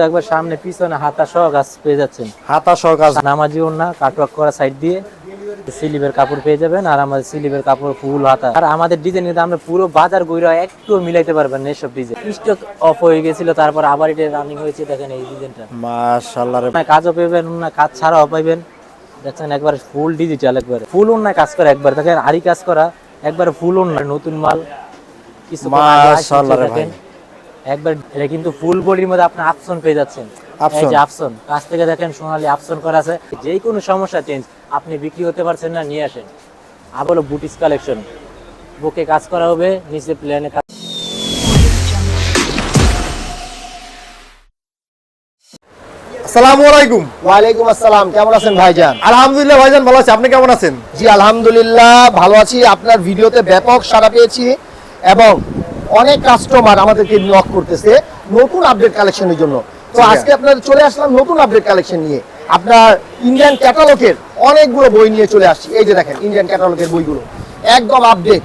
কিন্তু একবার সামনে পিছনে হাতা সহ গাছ পেয়ে যাচ্ছেন। হাতা সহ কাজ নামাজি ওড়না কাটওয়ার্ক করা সাইড দিয়ে স্লিপের কাপড় পেয়ে যাবেন আর আমাদের স্লিপের কাপড় ফুল হাতা। আর আমাদের ডিজাইন কিন্তু আমরা পুরো বাজার গইরা একটু মিলাইতে পারবেন না এসব ডিজাইন স্টক অফ হয়ে গেছিল তারপর আবার এটা রানিং হয়েছে দেখেন এই ডিজাইনটা মাশাআল্লাহ রে। কাজও পাইবেন না কাজ ছাড়াও পাইবেন। দেখছেন একবার ফুল ডিজিটাল একবার। ফুল অন্যায় কাজ করা একবার। দেখেন আরি কাজ করা একবার ফুল অন্যায় নতুন মাল। কিছু মাশাআল্লাহ রে ভাই। একবার এটা কিন্তু ফুল বডির মধ্যে আপনি পেয়ে যাচ্ছেন। এই যে আপসন কাছ থেকে দেখেন সোনালি করা আছে। যে কোনো সমস্যা চেঞ্জ আপনি বিক্রি হতে পারছেন না নিয়ে আসেন। আবার বুটিস কালেকশন বুকে কাজ করা হবে নিচে প্লেনে কাজ আসসালামু আলাইকুম। ওয়ালাইকুম আসসালাম কেমন আছেন ভাইজান? আলহামদুলিল্লাহ ভাইজান ভালো আছি। আপনি কেমন আছেন? জি আলহামদুলিল্লাহ ভালো আছি। আপনার ভিডিওতে ব্যাপক সাড়া পেয়েছি এবং অনেক কাস্টমার আমাদেরকে নক করতেছে নতুন আপডেট কালেকশনের জন্য। তো আজকে আপনার চলে আসলাম নতুন আপডেট কালেকশন নিয়ে। আপনার ইন্ডিয়ান ক্যাটালগের অনেকগুলো বই নিয়ে চলে আসছি। এই যে দেখেন ইন্ডিয়ান ক্যাটালগের বইগুলো। একদম আপডেট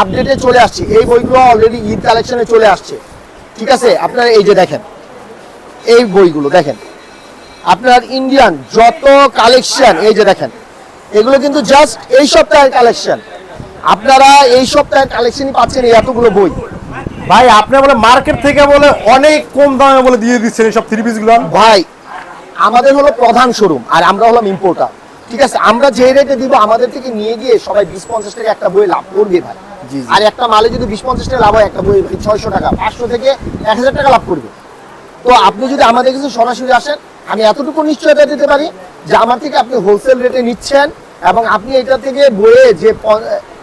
আপডেটে চলে আসছি। এই বইগুলো অলরেডি ঈদ কালেকশনে চলে আসছে। ঠিক আছে? আপনার এই যে দেখেন এই বইগুলো দেখেন। আপনার ইন্ডিয়ান যত কালেকশন এই যে দেখেন এগুলো কিন্তু জাস্ট এই সপ্তাহের কালেকশন আপনারা এই সপ্তাহের কালেকশনই পাচ্ছেন এই এতগুলো বই। ভাই আপনি বলে মার্কেট থেকে বলে অনেক কম দামে বলে দিয়ে দিচ্ছেন এই সব থ্রি পিসগুলো। ভাই আমাদের হলো প্রধান শোরুম আর আমরা হলাম ইম্পোর্টার ঠিক আছে? আমরা যে রেটে দিব আমাদের থেকে নিয়ে গিয়ে সবাই বিশ পঞ্চাশ টাকা একটা বই লাভ করবে ভাই। আর একটা মালে যদি বিশ পঞ্চাশ টাকা লাভ হয় একটা বই ছয়শো টাকা পাঁচশো থেকে এক হাজার টাকা লাভ করবে। তো আপনি যদি আমাদের কাছে সরাসরি আসেন আমি এতটুকু নিশ্চয়তা দিতে পারি যে আমার থেকে আপনি হোলসেল রেটে নিচ্ছেন এবং আপনি এটা থেকে বইয়ে যে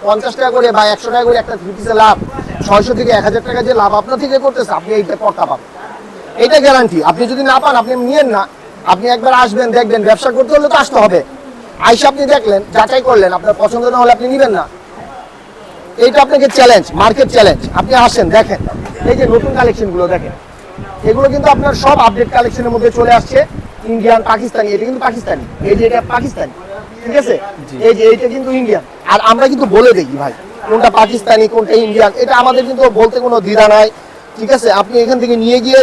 পঞ্চাশ টাকা করে বা একশো টাকা করে একটা থ্রি লাভ, ছয়শো থেকে এক হাজার টাকা যে লাভ আপনার থেকে করতেছে, আপনি এইটা পট্টা পাবেন। এটা গ্যারান্টি আপনি যদি না পান, আপনি নিয়েন না। আপনি একবার আসবেন, দেখবেন, ব্যবসা করতে হলে তো আসতে হবে। আইসা আপনি দেখলেন, যাচাই করলেন, আপনার পছন্দ না হলে আপনি নেবেন না। এইটা আপনাকে চ্যালেঞ্জ মার্কেট চ্যালেঞ্জ আপনি আসেন, দেখেন। এই যে নতুন কালেকশনগুলো দেখেন, এগুলো কিন্তু আপনার সব আপডেট কালেকশনের মধ্যে চলে আসছে। ইন্ডিয়ান পাকিস্তানি, এটা কিন্তু পাকিস্তানি। এই যে এটা পাকিস্তানি। ঠিক আছে? এই যে এইটা কিন্তু ইন্ডিয়ান আর আমরা কিন্তু বলে দেখি ভাই কোনটা পাকিস্তানি কোনটা ইন্ডিয়ান এটা আমাদের কিন্তু বলতে কোনো দ্বিধা নাই ঠিক আছে? আপনি এখান থেকে নিয়ে গিয়ে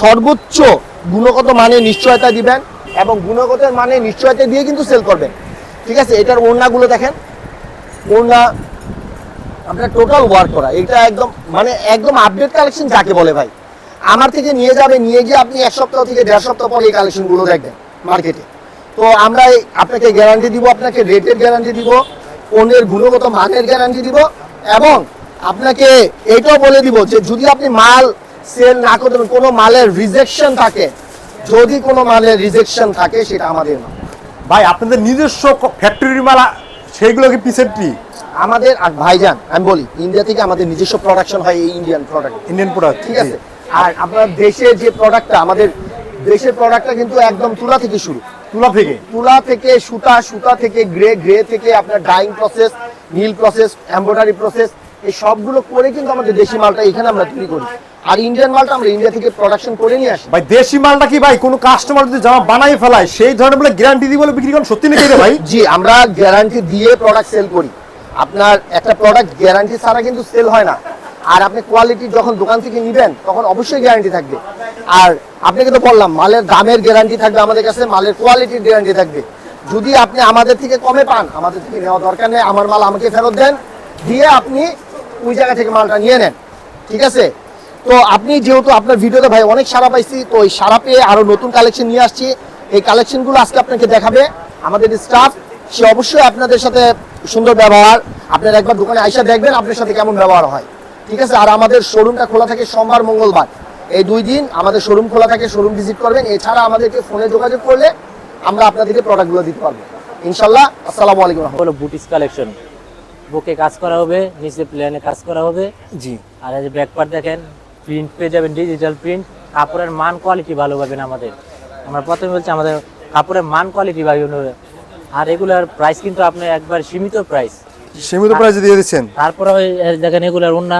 সর্বোচ্চ গুণগত মানে নিশ্চয়তা দিবেন এবং গুণগত মানে নিশ্চয়তা দিয়ে কিন্তু সেল করবেন। ঠিক আছে? এটার ওড়নাগুলো দেখেন। ওড়না আপনার টোটাল ওয়ার্ক করা। এটা একদম মানে একদম আপডেট কালেকশন যাকে বলে ভাই। আমার থেকে নিয়ে যাবে নিয়ে গিয়ে আপনি এক সপ্তাহ থেকে দেড় সপ্তাহ পরে এই কালেকশনগুলো দেখবেন মার্কেটে তো আমরা আপনাকে গ্যারান্টি দিব আপনাকে রেটের গ্যারান্টি দিব পণ্যের গুণগত মানের গ্যারান্টি দিব এবং আপনাকে এটাও বলে দিব যে যদি আপনি মাল সেল না করতে কোনো মালের রিজেকশন থাকে যদি কোনো মালের রিজেকশন থাকে সেটা আমাদের না। ভাই আপনাদের নিজস্ব ফ্যাক্টরির মাল সেইগুলো কি পিসের টি আমাদের আর ভাইজান আমি বলি ইন্ডিয়া থেকে আমাদের নিজস্ব প্রোডাকশন হয় এই ইন্ডিয়ান প্রোডাক্ট ইন্ডিয়ান প্রোডাক্ট ঠিক আছে? আর আপনার দেশের যে প্রোডাক্টটা আমাদের দেশের প্রোডাক্টটা কিন্তু একদম তুলা থেকে শুরু। তুলা থেকে? তুলা থেকে সুতা সুতা থেকে গ্রে গ্রে থেকে আপনার ডাইং প্রসেস নীল প্রসেস এমব্রয়ডারি প্রসেস এই সবগুলো করে কিন্তু আমাদের দেশি মালটা এখানে আমরা তৈরি করি। আর ইন্ডিয়ান মালটা আমরা ইন্ডিয়া থেকে প্রোডাকশন করে নিয়ে আসি। ভাই দেশি মালটা কি ভাই কোনো কাস্টমার যদি জামা বানাই ফেলায় সেই ধরনের বলে গ্যারান্টি দিয়ে বলে বিক্রি করেন? সত্যি নাকি রে ভাই? জি আমরা গ্যারান্টি দিয়ে প্রোডাক্ট সেল করি। আপনার একটা প্রোডাক্ট গ্যারান্টি ছাড়া কিন্তু সেল হয় না। আর আপনি কোয়ালিটি যখন দোকান থেকে নেবেন, তখন অবশ্যই গ্যারান্টি থাকবে। আর আপনাকে তো বললাম, মালের দামের গ্যারান্টি থাকবে আমাদের কাছে, মালের কোয়ালিটির গ্যারান্টি থাকবে। যদি আপনি আমাদের থেকে কমে পান, আমাদের থেকে নেওয়া দরকার নেই, আমার মাল আমাকে ফেরত দেন, দিয়ে আপনি ওই জায়গা থেকে মালটা নিয়ে নেন। ঠিক আছে? তো আপনি যেহেতু আপনার ভিডিওতে ভাই অনেক সারা পাইছি, তো ওই সারা পেয়ে আরও নতুন কালেকশন নিয়ে আসছি। এই কালেকশনগুলো আজকে আপনাকে দেখাবে। আমাদের স্টাফ সে অবশ্যই আপনাদের সাথে সুন্দর ব্যবহার। আপনার একবার দোকানে আইসা দেখবেন আপনার সাথে কেমন ব্যবহার হয়। ঠিক আছে? আর আমাদের শোরুমটা খোলা থাকে সোমবার মঙ্গলবার। এই দুই দিন আমাদের শোরুম খোলা থাকে শোরুম ভিজিট করবেন। এছাড়া আমাদেরকে ফোনে যোগাযোগ করলে আমরা আপনাদেরকে প্রোডাক্টগুলো দিতে পারব। ইনশাল্লাহ আসসালামু আলাইকুম। হলো বুটিস কালেকশন বুকে কাজ করা হবে নিচে প্লেনে কাজ করা হবে। জি। আর এই যে ব্যাক পার্ট দেখেন প্রিন্ট পেয়ে যাবেন ডিজিটাল প্রিন্ট কাপড়ের মান কোয়ালিটি ভালো পাবেন আমাদের। আমরা প্রথমে বলছি আমাদের কাপড়ের মান কোয়ালিটি ভালো হবে। আর এগুলার প্রাইস কিন্তু আপনি একবার সীমিত প্রাইস সীমিত প্রাইসে দিয়ে দিচ্ছেন। তারপরে ওই দেখেন এগুলার ওন্না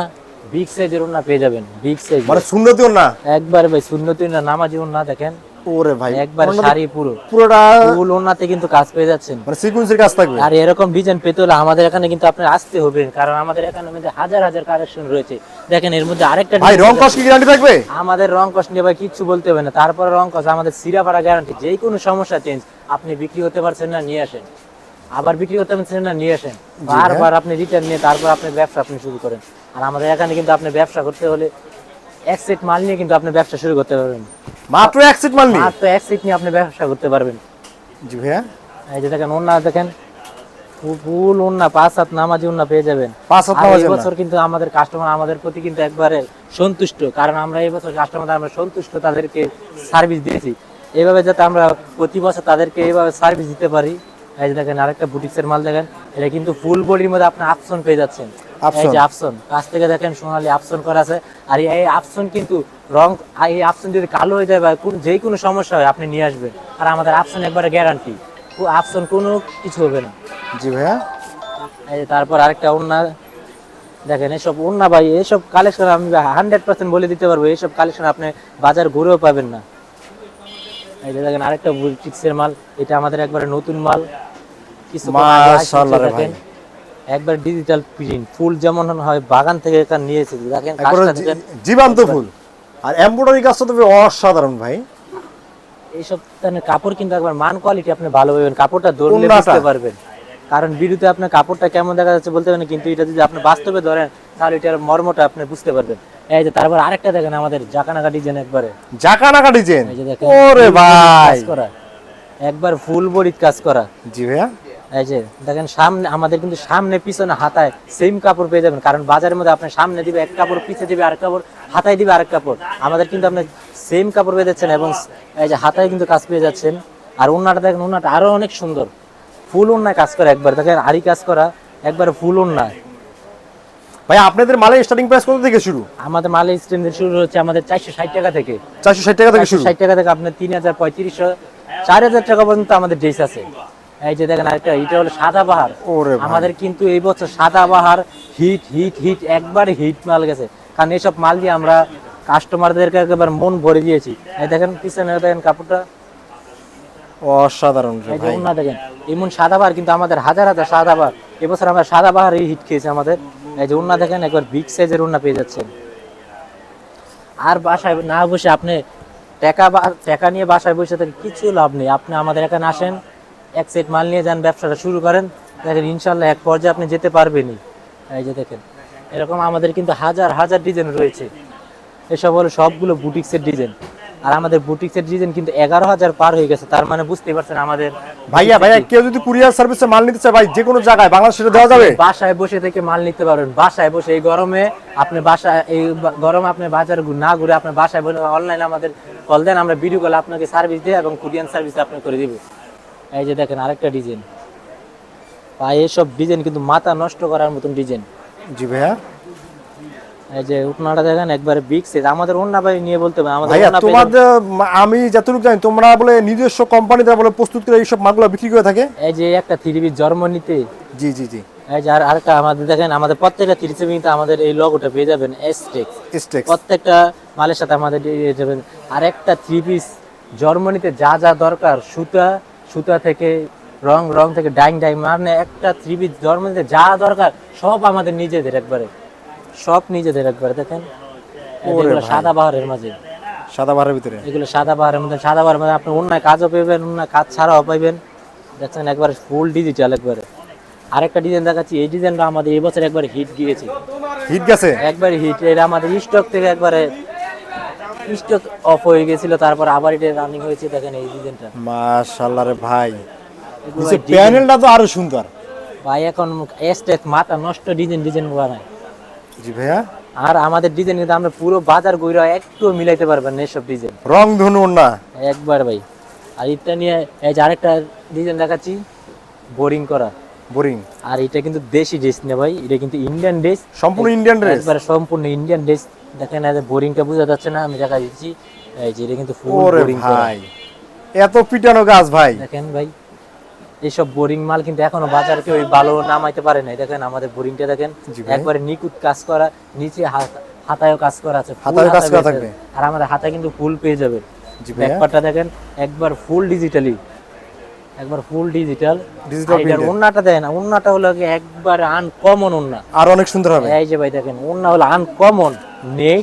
বিগ সাইজের ওন্না পেয়ে যাবেন বিগ সাইজ মানে সুন্দরতিও না একবার ভাই শূন্যতি না নামাজি ওন্না দেখেন। ওরে ভাই একবার শাড়ি পুরো। পুরোটা ফুল ওনাতে কিন্তু কাজ পেয়ে যাচ্ছেন। মানে সিকুয়েন্সের কাজ থাকবে। আর এরকম ডিজাইন পেতে হলে আমাদের এখানে কিন্তু আপনার আসতে হবে কারণ আমাদের এখানে মধ্যে হাজার হাজার কালেকশন রয়েছে। দেখেন এর মধ্যে আরেকটা ভাই রং। কস কি গ্যারান্টি থাকবে? আমাদের রং কস নিয়ে ভাই কিচ্ছু বলতে হবে না। তারপর রং কস আমাদের সিরাপাড়া গ্যারান্টি যে কোনো সমস্যা চেঞ্জ আপনি বিক্রি হতে পারছেন না নিয়ে আসেন। আবার বিক্রি করতে পারছেন না নিয়ে আসেন। বারবার আপনি রিটার্ন নিয়ে তারপর আপনি ব্যবসা আপনি শুরু করেন। আর আমাদের এখানে কিন্তু আপনি ব্যবসা করতে হলে এক সেট মাল নিয়ে কিন্তু আপনি ব্যবসা শুরু করতে পারবেন। মাত্র এক সেট মাল নিয়ে? মাত্র এক সেট নিয়ে আপনি ব্যবসা করতে পারবেন। জি ভাইয়া। এই যে দেখেন ওন্না দেখেন ফুল ওন্না পাঁচ হাত নামাজি ওন্না পেয়ে যাবেন। পাঁচ হাত নামাজি বছর কিন্তু আমাদের কাস্টমার আমাদের প্রতি কিন্তু একবারে সন্তুষ্ট কারণ আমরা এই বছর কাস্টমার আমরা সন্তুষ্ট তাদেরকে সার্ভিস দিয়েছি। এইভাবে যাতে আমরা প্রতি বছর তাদেরকে এইভাবে সার্ভিস দিতে পারি। এই যে দেখেন আরেকটা বুটিক্সের মাল দেখেন এটা কিন্তু ফুল বডির মধ্যে আপনি আপসন পেয়ে যাচ্ছেন। এই যে আপসন কাছ থেকে দেখেন সোনালি করা আছে। আর এই কিন্তু রং এই যদি কালো হয়ে যায় বা যে কোনো সমস্যা হয় আপনি নিয়ে আসবেন। আর আমাদের একবারে গ্যারান্টি কোনো কিছু হবে না। জি ভাইয়া। এই যে তারপর আরেকটা দেখেন এসব ওন্না ভাই এসব কালেকশন আমি হান্ড্রেড পার্সেন্ট বলে দিতে পারব এইসব কালেকশন আপনি বাজার ঘুরেও পাবেন না। এই যে দেখেন আরেকটা বুটিক্সের মাল এটা আমাদের একবারে নতুন মাল। কিছু ভাই। একবার ডিজিটাল প্রিন্ট ফুল যেমন হয় বাগান থেকে এখানে নিয়েছে দেখেন একবারে দেখেন। জীবান্ত ফুল। আর এমব্রয়ডারি কাজটা তো অসাধারণ ভাই। এইসব কাপড় কিন্তু একবার মান কোয়ালিটি আপনি ভালো পাবেন। কাপড়টা ধরলে বুঝতে পারবেন। কারণ বিরুতে আপনার কাপড়টা কেমন দেখা যাচ্ছে বলতে পারেন কিন্তু এটা যদি আপনি বাস্তবে ধরেন তাহলে এটার মর্মটা আপনি বুঝতে পারবেন। এই যে তারপর আরেকটা দেখেন আমাদের জাকানাকা ডিজাইন একবারে। জাকা নাকা ডিজাইন ওরে ভাই। একবার ফুল বডির কাজ করা। জি ভাইয়া। এই যে দেখেন সামনে আমাদের কিন্তু সামনে পিছনে হাতায় সেম কাপড় পেয়ে যাবেন। কারণ বাজারের মধ্যে আপনি সামনে দিবে এক কাপড় পিছে দিবে আরেক কাপড় হাতায় দিবে আরেক কাপড়। আমাদের কিন্তু আপনি সেম কাপড় পেয়ে যাচ্ছেন এবং এই যে হাতায় কিন্তু কাজ পেয়ে যাচ্ছেন। আর ওনাটা দেখেন ওনাটা আরও অনেক সুন্দর। ফুল ওন্নায় কাজ করা একবার। দেখেন আরি কাজ করা একবার ফুল ওন্নায়। ভাই আপনাদের মালের স্টার্টিং প্রাইস কত থেকে শুরু? আমাদের মালের স্ট্রেন্থ শুরু হচ্ছে আমাদের চারশো ষাট টাকা থেকে। চারশো ষাট টাকা থেকে শুরু? টাকা থেকে আপনার তিন হাজার পঁয়ত্রিশশো চার হাজার টাকা পর্যন্ত আমাদের ড্রেস আছে। এই যে দেখেন আরেকটা এটা হলো সাদা বাহার। ওরে আমাদের কিন্তু এই বছর সাদা বাহার হিট হিট হিট একবার হিট মাল গেছে। কারণ এইসব মাল দিয়ে আমরা কাস্টমারদেরকে একেবারে মন ভরে দিয়েছি। এই দেখেন পিছনে দেখেন কাপড়টা। অসাধারণ এই ওন্না দেখেন এমন সাদা বাহার কিন্তু আমাদের হাজার হাজার সাদা বাহার। এবছর আমরা সাদা বাহার হিট খেয়েছি আমাদের। এই যে ওন্না দেখেন একবার বিগ সাইজের ওন্না পেয়ে যাচ্ছেন। আর বাসায় না বসে আপনি টাকা বা- টাকা নিয়ে বাসায় বসে থেকে কিছু লাভ নেই। আপনি আমাদের এখানে আসেন এক সেট মাল নিয়ে যান ব্যবসাটা শুরু করেন। দেখেন ইনশাল্লাহ এক পর্যায়ে আপনি যেতে পারবেনই। এই যে দেখেন এরকম আমাদের কিন্তু হাজার হাজার ডিজাইন রয়েছে। এসব হলো সবগুলো বুটিক্সের ডিজাইন। আর আমাদের বুটিক্সের ডিজাইন কিন্তু এগারো হাজার পার হয়ে গেছে। তার মানে বুঝতেই পারছেন আমাদের ভাইয়া ভাইয়া কেউ যদি কুরিয়ার সার্ভিসে মাল নিতে চায় ভাই যে কোনো জায়গায় বাংলাদেশে দেওয়া যাবে? বাসায় বসে থেকে মাল নিতে পারবেন। বাসায় বসে এই গরমে আপনি বাসায় এই গরমে আপনি বাজার না ঘুরে আপনি বাসায় বসে অনলাইনে আমাদের কল দেন আমরা ভিডিও কল আপনাকে সার্ভিস দিই এবং কুরিয়ান সার্ভিস আপনি করে দিব। এই যে দেখেন আরেকটা ডিজাইন। ভাই এসব ডিজাইন কিন্তু মাথা নষ্ট করার মতন ডিজাইন। জি ভাইয়া। এই যে উঠনাটা দেখেন একবারে বিগ সাইজ আমাদের অন্য ভাই নিয়ে বলতে হবে আমাদের ভাইয়া তোমাদের আমি যতটুকু জানি তোমরা বলে নিজস্ব কোম্পানি দ্বারা বলে প্রস্তুত করে এইসব মালগুলো বিক্রি করে থাকে? এই যে একটা থ্রি পিস জার্মানিতে জি জি জি। এই যে আর আরেকটা আমাদের দেখেন আমাদের প্রত্যেকটা থ্রি পিসে আমাদের এই লগোটা পেয়ে যাবেন এসটেক্স স্টেক্স প্রত্যেকটা মালের সাথে আমাদের দিয়ে যাবেন। আর একটা থ্রি পিস জার্মানিতে যা যা দরকার সুতা সুতা থেকে রং রং থেকে ডাইং ডাইং মানে একটা পিস জার্মানিতে যা দরকার সব আমাদের নিজেদের একবারে। সব নিজেদের একবারে দেখেন। সাদা বাহারের মাঝে। সাদা বারের ভিতরে? এগুলো সাদা বাহারের মধ্যে সাদা বাহারের মধ্যে আপনি অন্য কাজও পাবেন অন্য কাজ ছাড়াও পাইবেন। দেখছেন? একবারে ফুল ডিজিটাল একবারে। আরেকটা ডিজাইন দেখাচ্ছি এই ডিজাইনটা আমাদের এই বছর একবারে হিট গিয়েছে। হিট গেছে? একবার হিট এটা আমাদের স্টক থেকে একবারে স্টক অফ হয়ে গেছিল তারপর আবার এটা রানিং হয়েছে দেখেন এই ডিজাইনটা মাশাআল্লাহ রে ভাই। নিচে প্যানেলটা তো আরও সুন্দর। ভাই এখন এস্টেক মাথা নষ্ট ডিজাইন ডিজাইন বানায় জি ভাইয়া। আর আমাদের ডিজাইন কিন্তু আমরা পুরো বাজার গইরা একটু মিলাইতে পারবেন না এসব ডিজাইন রং ধনু না। একবার ভাই। আর এটা নিয়ে এই যে আরেকটা ডিজাইন দেখাচ্ছি বোরিং করা। বোরিং আর এটা কিন্তু দেশি ড্রেস না ভাই এটা কিন্তু ইন্ডিয়ান ড্রেস সম্পূর্ণ ইন্ডিয়ান ড্রেস একবারে সম্পূর্ণ ইন্ডিয়ান ড্রেস দেখেন এই যে বোরিংটা বোঝা যাচ্ছে না আমি দেখা দিচ্ছি। এই যে এটা কিন্তু ফুল বোরিং ভাই এত পিটানো গাছ ভাই। দেখেন ভাই এইসব বোরিং মাল কিন্তু এখনও বাজারে কেউ ভালো নামাইতে পারে নাই। দেখেন আমাদের বোরিংটা দেখেন একবারে নিকুত কাজ করা নিচে হাতায়ও কাজ করা আছে হাতায়ও কাজ করা থাকবে। আর আমাদের হাতে কিন্তু ফুল পেয়ে যাবে। জি ভাইয়া। ব্যাকপার্টটা দেখেন একবার ফুল ডিজিটালি একবার ফুল ডিজিটাল ডিজিটাল। ওন্নাটা দেখেন ওন্নাটা হলো কি একবার আনকমন ওন্না। আর অনেক সুন্দর হবে। এই যে ভাই দেখেন ওন্না হলো আনকমন নেক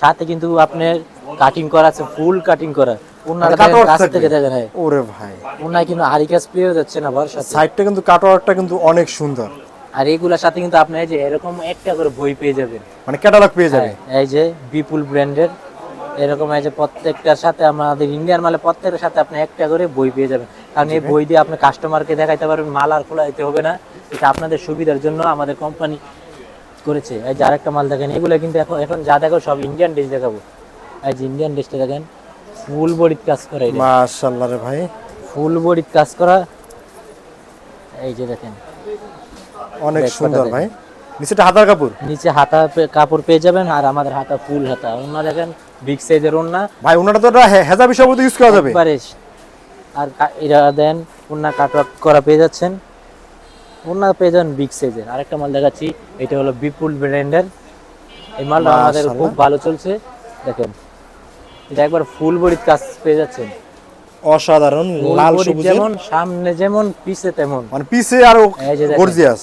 সাথে কিন্তু আপনার কাটিং করা আছে ফুল কাটিং করা। মানে কাছ থেকে দেখেন হ্যাঁ। ওরে ভাই। ওন্নায় কিন্তু আরিকাস প্লেও যাচ্ছে না ভরসা সাইডটা কিন্তু কাটওয়ার্কটা কিন্তু অনেক সুন্দর। আর এইগুলোর সাথে কিন্তু আপনি এই যে এরকম একটা করে বই পেয়ে যাবেন। মানে ক্যাটালগ পেয়ে যাবে। হ্যাঁ, এই যে বিপুল ব্র্যান্ডের এরকম এই যে প্রত্যেকটার সাথে আমাদের ইন্ডিয়ান মালে প্রত্যেকটার সাথে আপনি একটা করে বই পেয়ে যাবেন। কারণ এই বই দিয়ে আপনি কাস্টমারকে দেখাইতে পারবেন মাল আর খোলা দিতে হবে না। এটা আপনাদের সুবিধার জন্য আমাদের কোম্পানি করেছে। এই যে আরেকটা মাল দেখেন এগুলো কিন্তু এখন এখন যা দেখো সব ইন্ডিয়ান ডিশ দেখাবো। এই যে ইন্ডিয়ান ডিশটা দেখেন ফুল বডির কাজ করা মাশাআল্লাহ রে ভাই। ফুল বডির কাজ করা। এই যে দেখেন। অনেক সুন্দর ভাই। নিচেটা হাতার কাপড়। নিচে হাতা কাপড় পেয়ে যাবেন আর আমাদের হাতা ফুল হাতা। ওনা দেখেন বিগ সাইজের ওনা। ভাই ওনাটা তো হেজাব হিসাবে ইউজ করা যাবে। একবারে আর এরা দেন ওনা কাটওয়ার্ক করা পেয়ে যাচ্ছেন। ওনা পেয়ে যান বিগ সাইজের আরেকটা মাল দেখাচ্ছি এটা হলো বিপুল ব্র্যান্ডের এই মালটা আমাদের খুব ভালো চলছে। দেখেন এটা একবার ফুল বডির কাজ পেয়ে যাচ্ছেন। অসাধারণ লাল সবুজের। যেমন সামনে যেমন পিছে তেমন। মানে পিছে আরও। গর্জিয়াস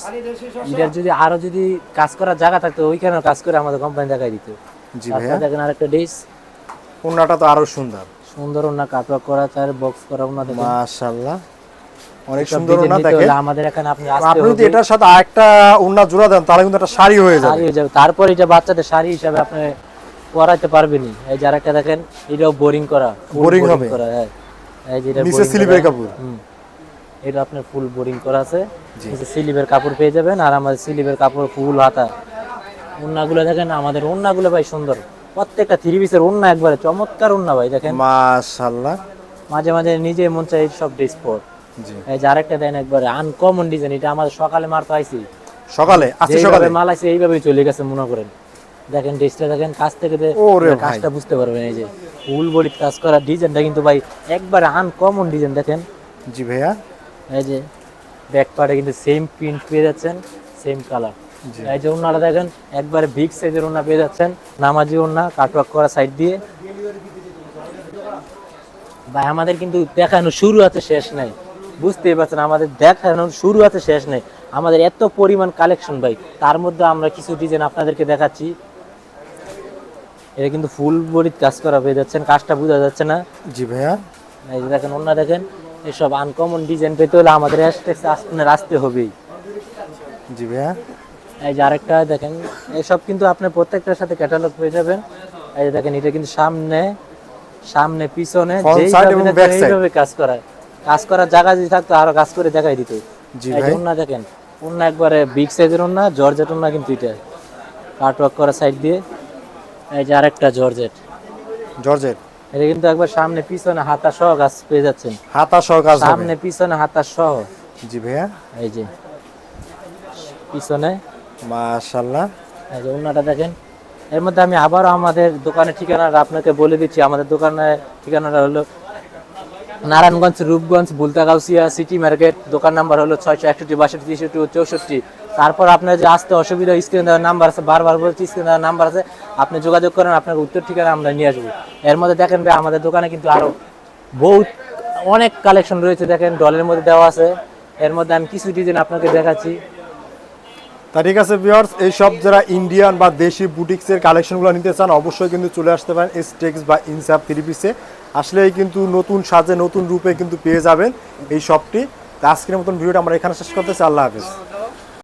এটার যদি আরও যদি কাজ করার জায়গা থাকতো ওইখানেও কাজ করে আমাদের কোম্পানি দেখাই দিত। জি ভাইয়া। দেখেন আরেকটা ডিশ ওনাটা তো আরও সুন্দর। সুন্দর ওনা কাটওয়ার্ক করা তার বক্স করা ওনা মাশাআল্লাহ। অনেক সুন্দর ওনা আমাদের এখানে আপনি আপনি যদি এটার সাথে আরেকটা ওনা জোড়া দেন তাহলে কিন্তু একটা শাড়ি হয়ে যাবে। শাড়ি হয়ে যাবে। তারপর এটা বাচ্চাদের শাড়ি হিসাবে আপনি পরাইতে পারবেনই। এই যে আরেকটা দেখেন এটাও বোরিং করা Boring হবে। করা হ্যাঁ। এই যে এটা নিচে boring স্লিপের কাপড় এটা আপনার ফুল বোরিং করা আছে। নিচে স্লিপের কাপড় পেয়ে যাবেন আর আমাদের স্লিপের কাপড় ফুল হাতা। ওন্নাগুলো দেখেন আমাদের ওন্নাগুলো ভাই সুন্দর। প্রত্যেকটা থ্রি পিসের ওন্না একবারে চমৎকার ওন্না ভাই দেখেন। মাশাআল্লাহ। মাঝে মাঝে নিজে মন চাই সব ড্রেস পর। এই যে আরেকটা দেন একবারে আনকমন ডিজাইন এটা আমাদের সকালে মারতে আইছি সকালে? আজকে সকালে? মাল আছে এইভাবেই চলে গেছে মনে করেন। দেখেন ড্রেসটা দেখেন কাছ থেকে কাজটা বুঝতে পারবেন এই যে ফুল বডি কাজ করা ডিজাইনটা কিন্তু ভাই একবারে আনকমন ডিজাইন দেখেন। জি ভাইয়া। এই যে ব্যাক পার্টে কিন্তু সেম প্রিন্ট পেয়ে যাচ্ছেন সেম কালার এই যে ওনারা দেখেন একবারে বিগ সাইজের ওনা পেয়ে যাচ্ছেন নামাজি ওনা কাটওয়ার্ক করা সাইড দিয়ে। ভাই আমাদের কিন্তু দেখানো শুরু আছে শেষ নাই। বুঝতেই পারছেন আমাদের দেখানোর শুরু আছে শেষ নেই। আমাদের এত পরিমাণ কালেকশন ভাই তার মধ্যে আমরা কিছু ডিজাইন আপনাদেরকে দেখাচ্ছি। এটা কিন্তু ফুল বডির কাজ করা পেয়ে যাচ্ছেন কাজটা বোঝা যাচ্ছে না। জি ভাইয়া। এই যে দেখেন অন্য দেখেন এসব আনকমন ডিজাইন পেতে হলে আমাদের আপনার আসতে হবেই। জি ভাইয়া। এই যে আরেকটা দেখেন এসব কিন্তু আপনি প্রত্যেকটার সাথে ক্যাটালগ পেয়ে যাবেন। এই যে দেখেন এটা কিন্তু সামনে সামনে পিছনে যেইভাবে কাজ করা কাজ করার জায়গা যদি থাকতো আরও কাজ করে দেখাই দিত। জি ভাই। অন্য দেখেন অন্য একবারে বিগ সাইজের অন্য জর্জেট অন্য কিন্তু এটা। কাটওয়ার্ক করা সাইড দিয়ে এই যে আরেকটা জর্জেট। জর্জেট? এটা কিন্তু একবার সামনে পিছনে হাতা সহ গাছ পেয়ে যাচ্ছেন। হাতা সহ হবে? সামনে পিছনে হাতা সহ। জি ভাইয়া। এই যে পিছনে। মাশাআল্লাহ। এই যে ওনাটা দেখেন। এর মধ্যে আমি আবারও আমাদের দোকানের ঠিকানাটা আপনাকে বলে দিচ্ছি। আমাদের দোকানের ঠিকানাটা হলো নারায়ণগঞ্জ, রূপগঞ্জ, বুলতাগাউসিয়া, সিটি মার্কেট। দোকান নাম্বার হলো ছয়শো একষট্টি, বাষট্টি, তেষট্টি চৌষট্টি। তারপর আপনার যে আসতে অসুবিধা, স্ক্রিন দেওয়ার নাম্বার আছে, বারবার বলছি, স্ক্রিন দেওয়ার নাম্বার আছে। আপনি যোগাযোগ করেন আপনার উত্তর ঠিকানা আমরা নিয়ে আসব। এর মধ্যে দেখেন ভাই, আমাদের দোকানে কিন্তু আরও বহুত, অনেক কালেকশন রয়েছে। দেখেন ডলের মধ্যে দেওয়া আছে। এর মধ্যে আমি কিছু ডিজাইন আপনাকে দেখাচ্ছি। তা ঠিক আছে ভিউয়ার্স এইসব যারা ইন্ডিয়ান বা দেশি বুটিক্সের কালেকশনগুলো নিতে চান, অবশ্যই কিন্তু চলে আসতে পারেন এসটেক্স বা ইনসাপ থ্রি পিসে আসলেই কিন্তু নতুন সাজে, নতুন রূপে কিন্তু পেয়ে যাবেন এই শপটি আজকের মতন ভিডিওটা আমরা এখানে শেষ করতেছি, আল্লাহ হাফেজ।